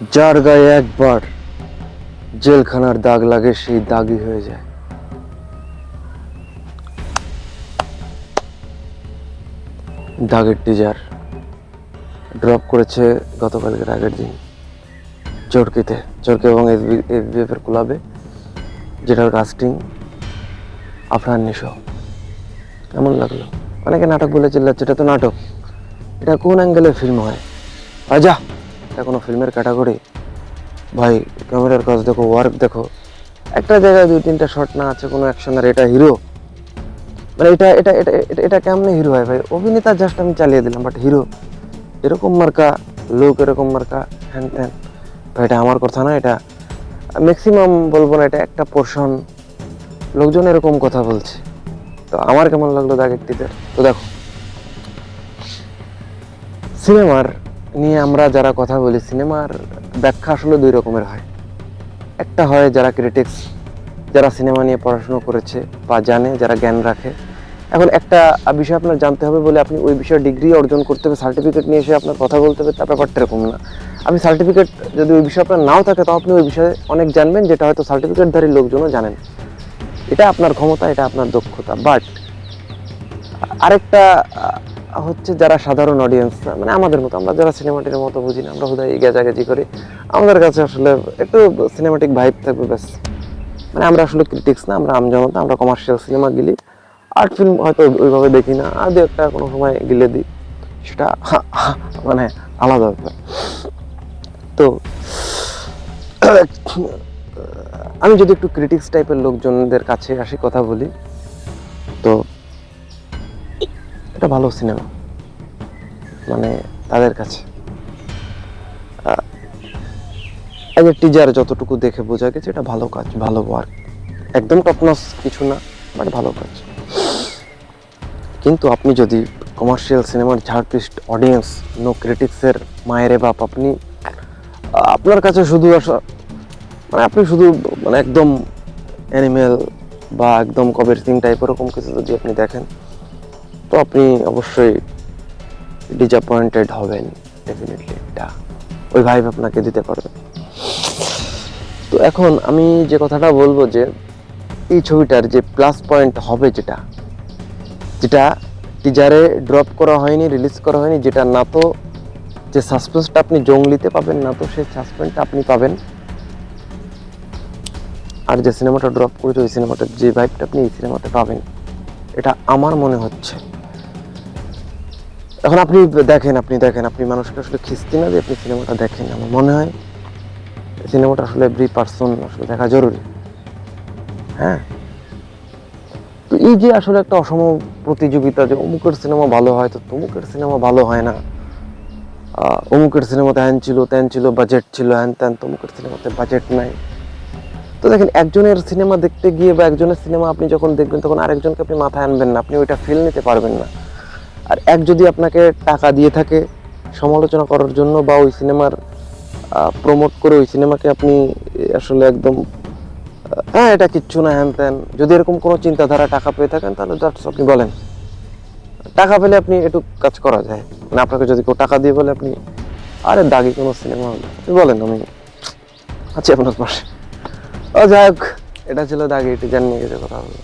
যার গায়ে একবার জেলখানার দাগ লাগে, সেই দাগই হয়ে যায়। দাগের টিজার ড্রপ করেছে গতকালকের আগের দিন। চরকিতে, চরকি এবং এফবিএফ এর ক্লাবে, যেটার কাস্টিং আফরান নিশো। কেমন লাগল? অনেকে নাটক বলে চিল্লাচ্ছে, এটা তো নাটক। এটা কোন অ্যাঙ্গেলে ফিল্ম হয়? আজা এটা কোনো ফিল্মের ক্যাটাগরি? ভাই, ক্যামেরার কাজ দেখো ওয়ার্ক দেখো। একটা জায়গায় দুই তিনটা শট না আছে, কোনো অ্যাকশনের এটা হিরো মানে এটা এটা এটা, এটা- কেমনে হিরো হয় ভাই? অভিনেতা জাস্ট আমি চালিয়ে দিলাম বাট হিরো এরকম মার্কা, লোক এরকম মার্কা, হ্যান ত্যান। ভাই, এটা আমার কথা না, এটা ম্যাক্সিমাম বলব না, এটা একটা পোর্শন লোকজন এরকম কথা বলছে। তো আমার কেমন লাগল দাগের তো দেখো। সিনেমার নিয়ে আমরা যারা কথা বলি, সিনেমার ব্যাখ্যা আসলে দুই রকমের হয়। একটা হয় যারা ক্রিটিক্স যারা সিনেমা নিয়ে পড়াশোনা করেছে বা জানে, যারা জ্ঞান রাখে। এখন একটা বিষয় আপনার জানতে হবে বলে আপনি ওই বিষয়ে ডিগ্রি অর্জন করতে হবে সার্টিফিকেট নিয়ে এসে আপনার কথা বলতে হবে তার ব্যাপারটা এরকম না। আপনি সার্টিফিকেট যদি ওই বিষয়ে আপনার নাও থাকে, তাও আপনি ওই বিষয়ে অনেক জানবেন, যেটা হয়তো সার্টিফিকেটধারী লোকজনও জানেন। এটা আপনার ক্ষমতা, এটা আপনার দক্ষতা। বাট আরেকটা হচ্ছে যারা সাধারণ অডিয়েন্স না মানে আমাদের মতো, আমরা যারা সিনেমাটির মতো বুঝি না, আমরা হুদায় গেজাগেজি করি। আমাদের কাছে আসলে একটু সিনেমাটিক ভাইব থাকবে ব্যাস। মানে আমরা আসলে ক্রিটিক্স না, আমরা আমজনতা, আমরা কমার্শিয়াল সিনেমা গিলি। আর্ট ফিল্ম হয়তো ওইভাবে দেখি না, আর দু একটা কোনো সময় গিলে দিই, সেটা মানে আলাদা ব্যাপার। তো, আমি যদি একটু ক্রিটিক্স টাইপের লোকজনদের কাছে আসি, কথা বলি, তো এটা ভালো সিনেমা মানে তাদের কাছে। এই টিজার যতটুকু দেখে বোঝা গেছে, এটা ভালো কাজ, ভালো ওয়ার্ক একদম টপনস কিছু না বাট ভালো কাজ। কিন্তু আপনি যদি কমার্শিয়াল সিনেমার ঝাড়পিস্ট অডিয়েন্স নো ক্রিটিক্সের মায়েরে বাপ আপনি আপনার কাছে শুধু আসা মানে আপনি শুধু মানে একদম অ্যানিমেল বা একদম কবির সিং টাইপ এরকম কিছু যদি আপনি দেখেন তো আপনি অবশ্যই ডিসঅ্যাপয়েন্টেড হবেন ডেফিনেটলি এটা ওই ভাইব আপনাকে দিতে পারবে। তো এখন আমি যে কথাটা বলব যে, এই ছবিটার যে প্লাস পয়েন্ট হবে যেটা যেটা টিজারে ড্রপ করা হয়নি রিলিজ করা হয়নি, যেটা না তো যে সাসপেন্সটা আপনি জঙ্গলিতে পাবেন, না তো সেই সাসপেন্সটা আপনি পাবেন। আর যে সিনেমাটা ড্রপ করেছে, ওই সিনেমাটার যে ভাইবটা আপনি এই সিনেমাতে পাবেন, এটা আমার মনে হচ্ছে। এখন আপনি দেখেন আপনি দেখেন, আপনি মানুষকে আসলে খিস্তি না দিয়ে আপনি সিনেমাটা দেখেন। আমার মনে হয় সিনেমাটা আসলে এভরি পার্সন আসলে দেখা জরুরি। হ্যাঁ? তো এই যে আসলে একটা অসম প্রতিযোগিতা যে অমুকের সিনেমা ভালো হয়, তো তমুকের সিনেমা ভালো হয় না। অমুকের সিনেমাতে হ্যান ছিল, ত্যান ছিল বাজেট ছিল, হ্যান ত্যান, তমুকের সিনেমাতে বাজেট নাই। তো দেখেন, একজনের সিনেমা দেখতে গিয়ে বা একজনের সিনেমা আপনি যখন দেখবেন, তখন আরেকজনকে আপনি মাথায় আনবেন না। আপনি ওইটা ফিল নিতে পারবেন না। আর এক যদি আপনাকে টাকা দিয়ে থাকে সমালোচনা করার জন্য বা ওই সিনেমার প্রমোট করে ওই সিনেমাকে আপনি আসলে একদম হ্যাঁ এটা কিচ্ছু না, হ্যান ত্যান। যদি এরকম কোনো চিন্তাধারা টাকা পেয়ে থাকেন, তাহলে জাস্ট আপনি বলেন। টাকা পেলে আপনি একটু কাজ করা যায়। মানে আপনাকে যদি কেউ টাকা দিয়ে বলে আপনি, আরে দাগি কোনো সিনেমা হলো বলেন আমি, আছি আপনার পাশে। ও যাই হোক, এটা ছিল দাগি এটি জানিয়ে গেছে কথা হলো